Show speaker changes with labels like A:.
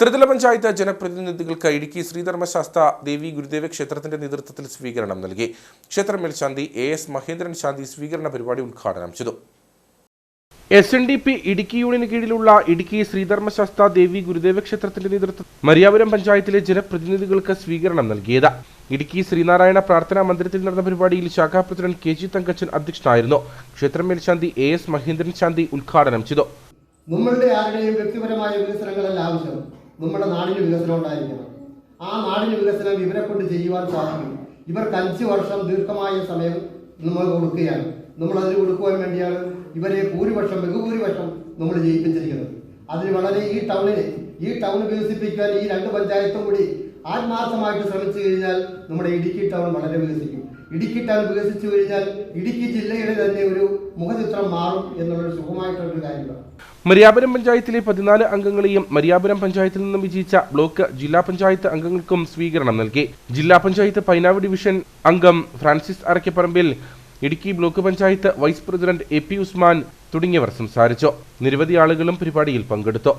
A: ത്രിതല പഞ്ചായത്ത് ജനപ്രതിനിധികൾക്ക് ഇടുക്കി ശ്രീധർമ്മശാസ്ത്ര ദേവി ഗുരുദേവ ക്ഷേത്രത്തിന്റെ നേതൃത്വത്തിൽ സ്വീകരണം നൽകി. ക്ഷേത്രം മേൽശാന്തി എ എസ് മഹേന്ദ്രൻ ശാന്തി സ്വീകരണ പരിപാടി ഉദ്ഘാടനം ചെയ്തു. S N D P Idukki യൂണിയന് കീഴിലുള്ള ഇടുക്കി ശ്രീധർമ്മശാസ്ത്ര ദേവി ഗുരുദേവ ക്ഷേത്രത്തിന്റെ നേതൃത്വം മരിയാപുരം പഞ്ചായത്തിലെ ജനപ്രതിനിധികൾക്ക് സ്വീകരണം നൽകിയത്. ഇടുക്കി ശ്രീനാരായണ പ്രാർത്ഥനാ മന്ദിരത്തിൽ നടന്ന പരിപാടിയിൽ ശാഖാ പ്രസിഡന്റ് കെ ജി തങ്കച്ചൻ അധ്യക്ഷനായിരുന്നു. ക്ഷേത്രം മേൽശാന്തി എ എസ് മഹേന്ദ്രൻ ശാന്തി ഉദ്ഘാടനം ചെയ്തു.
B: നമ്മളുടെ ആരുടെയും വ്യക്തിപരമായ വികസനങ്ങളല്ല ആവശ്യം. നമ്മുടെ നാടിന് വികസനം ഉണ്ടായിരിക്കണം. ആ നാടിന് വികസനം ഇവരെ കൊണ്ട് ചെയ്യുവാൻ സാധിക്കും. ഇവർക്ക് അഞ്ച് വർഷം ദീർഘമായ സമയം നമ്മൾ കൊടുക്കുകയാണ്. നമ്മൾ അതിന് കൊടുക്കുവാൻ വേണ്ടിയാണ് ഇവരെ ഭൂരിപക്ഷം ബഹുഭൂരിപക്ഷം നമ്മൾ ജയിപ്പിച്ചിരിക്കുന്നത്. അതിന് വളരെ ഈ ടൗണിനെ ഈ ടൗൺ വികസിപ്പിക്കാൻ ഈ രണ്ട് പഞ്ചായത്തും കൂടി ആത്മാർത്ഥമായിട്ട് ശ്രമിച്ചു കഴിഞ്ഞാൽ നമ്മുടെ ഇടുക്കി ടൗൺ വളരെ വികസിക്കും. ഇടുക്കി ടൗൺ വികസിച്ചു കഴിഞ്ഞാൽ ഇടുക്കി ജില്ലയുടെ തന്നെ ഒരു മുഖചിത്രം മാറും എന്നുള്ളൊരു സുഖമായിട്ടുള്ളൊരു കാര്യമാണ്.
A: മരിയാപുരം പഞ്ചായത്തിലെ പതിനാല് അംഗങ്ങളെയും മരിയാപുരം പഞ്ചായത്തിൽ നിന്നും വിജയിച്ച ബ്ലോക്ക് ജില്ലാ പഞ്ചായത്ത് അംഗങ്ങൾക്കും സ്വീകരണം നൽകി. ജില്ലാ പഞ്ചായത്ത് പൈനാവ് ഡിവിഷൻ അംഗം Francis Arakkaparambil Idukki block panchayat vice president A P Usman തുടങ്ങിയവർ സംസാരിച്ചു. നിരവധി ആളുകളും പരിപാടിയിൽ പങ്കെടുത്തു.